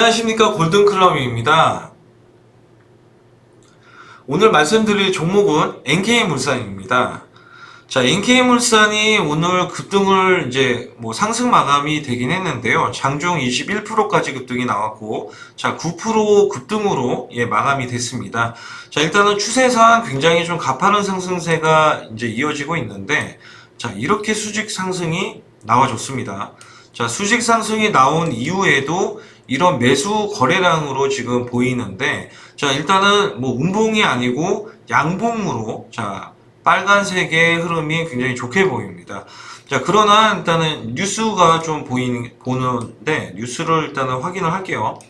안녕하십니까 골든클럽입니다. 오늘 말씀드릴 종목은 NK물산입니다. 자, NK물산이 오늘 급등을 이제 뭐 상승 마감이 되긴 했는데요. 장중 21%까지 급등이 나왔고, 자, 9% 급등으로 예, 마감이 됐습니다. 자, 일단은 추세상 굉장히 좀 가파른 상승세가 이제 이어지고 있는데, 자, 이렇게 수직 상승이 나와줬습니다. 자, 수직 상승이 나온 이후에도 이런 매수 거래량으로 지금 보이는데, 자, 일단은 뭐 운봉이 아니고 양봉으로, 자, 빨간색의 흐름이 굉장히 좋게 보입니다. 자, 그러나 일단은 뉴스가 좀 보이는, 보는데, 뉴스를 일단은 확인을 할게요.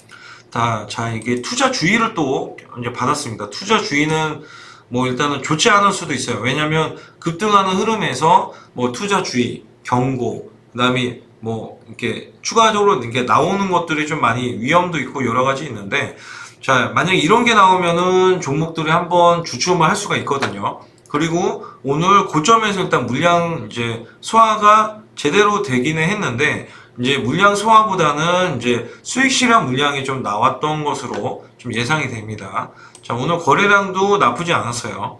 자, 자, 이게 투자 주의를 또 이제 받았습니다. 투자 주의는 뭐 일단은 좋지 않을 수도 있어요. 왜냐면 급등하는 흐름에서 뭐 투자 주의, 경고, 그 다음에 뭐 이렇게 추가적으로 이렇게 나오는 것들이 좀 많이 위험도 있고 여러 가지 있는데 자 만약에 이런 게 나오면은 종목들이 한번 주춤을 할 수가 있거든요. 그리고 오늘 고점에서 일단 물량 이제 소화가 제대로 되기는 했는데 이제 물량 소화보다는 이제 수익 실현 물량이 좀 나왔던 것으로 좀 예상이 됩니다. 자 오늘 거래량도 나쁘지 않았어요.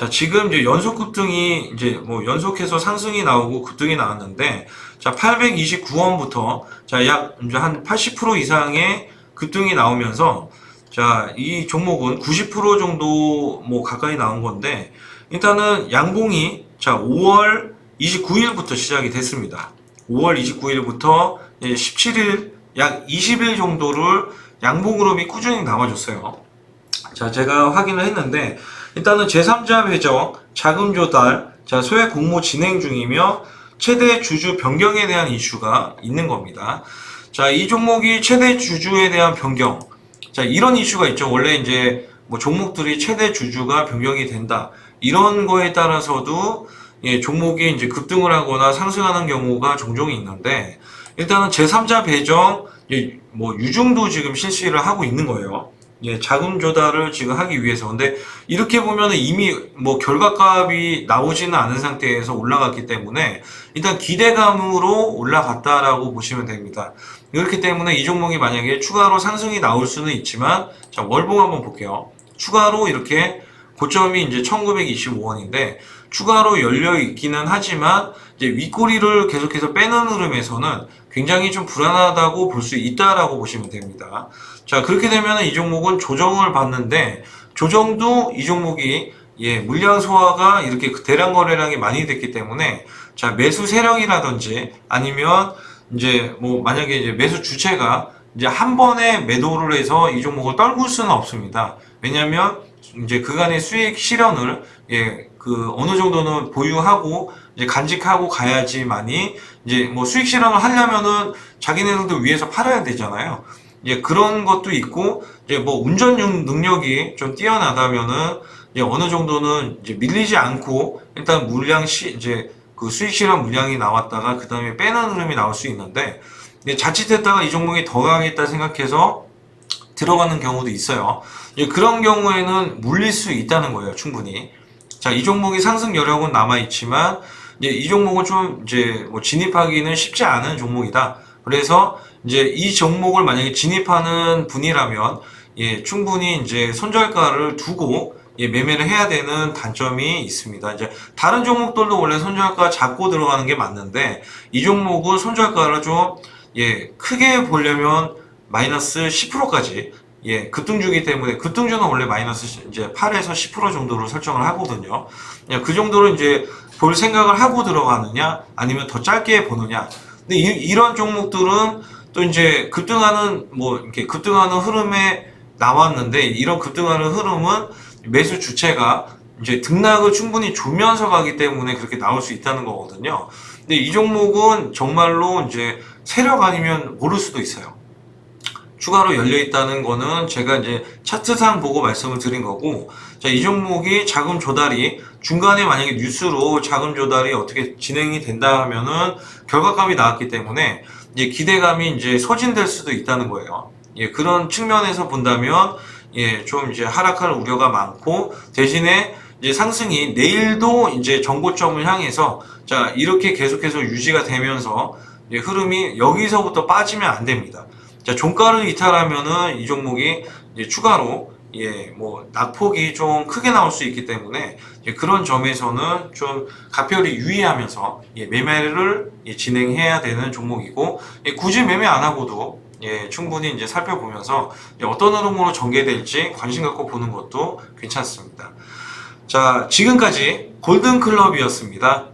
자, 지금 이제 연속 급등이 이제 뭐 연속해서 상승이 나오고 급등이 나왔는데, 자, 829원부터 자, 약 이제 한 80% 이상의 급등이 나오면서, 자, 이 종목은 90% 정도 뭐 가까이 나온 건데, 일단은 양봉이 자, 5월 29일부터 시작이 됐습니다. 5월 29일부터 17일, 약 20일 정도를 양봉그룹이 꾸준히 나와줬어요. 자, 제가 확인을 했는데, 일단은 제3자 회적, 자금 조달, 자, 소액 공모 진행 중이며, 최대 주주 변경에 대한 이슈가 있는 겁니다. 자, 이 종목이 최대 주주에 대한 변경. 자, 이런 이슈가 있죠. 원래 이제 뭐 종목들이 최대 주주가 변경이 된다. 이런 거에 따라서도 예, 종목이 이제 급등을 하거나 상승하는 경우가 종종 있는데, 일단은 제3자 배정, 예, 뭐 유중도 지금 실시를 하고 있는 거예요. 예, 자금 조달을 지금 하기 위해서. 근데 이렇게 보면은 이미 뭐 결과값이 나오지는 않은 상태에서 올라갔기 때문에 일단 기대감으로 올라갔다라고 보시면 됩니다. 그렇기 때문에 이 종목이 만약에 추가로 상승이 나올 수는 있지만 자, 월봉 한번 볼게요. 추가로 이렇게 고점이 이제 1925원인데 추가로 열려 있기는 하지만 이제 윗꼬리를 계속해서 빼는 흐름에서는 굉장히 좀 불안하다고 볼 수 있다라고 보시면 됩니다. 자, 그렇게 되면 이 종목은 조정을 받는데 조정도 이 종목이 예, 물량 소화가 이렇게 대량 거래량이 많이 됐기 때문에 자, 매수 세력이라든지 아니면 이제 뭐 만약에 이제 매수 주체가 이제 한 번에 매도를 해서 이 종목을 떨굴 수는 없습니다. 왜냐면 이제 그간의 수익 실현을 예, 그 어느 정도는 보유하고 이제 간직하고 가야지만이 이제 뭐 수익 실현을 하려면은 자기네들도 위에서 팔아야 되잖아요. 이제 그런 것도 있고 이제 뭐 운전 능- 능력이 좀 뛰어나다면은 이제 어느 정도는 이제 밀리지 않고 일단 물량 시 이제 그 수익 실현 물량이 나왔다가 그 다음에 빼는 흐름이 나올 수 있는데 자칫했다가 이 종목이 더 가겠다 생각해서 들어가는 경우도 있어요. 이제 그런 경우에는 물릴 수 있다는 거예요, 충분히. 자, 이 종목이 상승 여력은 남아 있지만 이제 이 종목은 좀 이제 뭐 진입하기는 쉽지 않은 종목이다. 그래서 이제 이 종목을 만약에 진입하는 분이라면 예, 충분히 이제 손절가를 두고 예, 매매를 해야 되는 단점이 있습니다. 이제 다른 종목들도 원래 손절가 잡고 들어가는 게 맞는데 이 종목은 손절가를 좀 예, 크게 보려면 마이너스 10%까지 예, 급등주기 때문에 급등주는 원래 마이너스 시- 이제 8에서 10% 정도로 설정을 하거든요. 예, 그 정도로 이제 볼 생각을 하고 들어가느냐 아니면 더 짧게 보느냐. 근데 이, 런 종목들은 또 이제 급등하는 뭐 이렇게 급등하는 흐름에 나왔는데 이런 급등하는 흐름은 매수 주체가 이제 등락을 충분히 주면서 가기 때문에 그렇게 나올 수 있다는 거거든요. 근데 이 종목은 정말로 이제 세력 아니면 모를 수도 있어요. 추가로 열려 있다는 거는 제가 이제 차트상 보고 말씀을 드린 거고, 자, 이 종목이 자금 조달이 중간에 만약에 뉴스로 자금 조달이 어떻게 진행이 된다 하면은 결과감이 나왔기 때문에 이제 기대감이 이제 소진될 수도 있다는 거예요. 예, 그런 측면에서 본다면 예, 좀 이제 하락할 우려가 많고 대신에 이제 상승이 내일도 이제 정고점을 향해서 자, 이렇게 계속해서 유지가 되면서 예, 흐름이 여기서부터 빠지면 안 됩니다. 자, 종가를 이탈하면은 이 종목이 추가로 예, 뭐 낙폭이 좀 크게 나올 수 있기 때문에 이제 그런 점에서는 좀 각별히 유의하면서 예, 매매를 예, 진행해야 되는 종목이고 예, 굳이 매매 안 하고도 예, 충분히 이제 살펴보면서 예, 어떤 흐름으로 전개될지 관심 갖고 보는 것도 괜찮습니다. 자, 지금까지 골든 클럽이었습니다.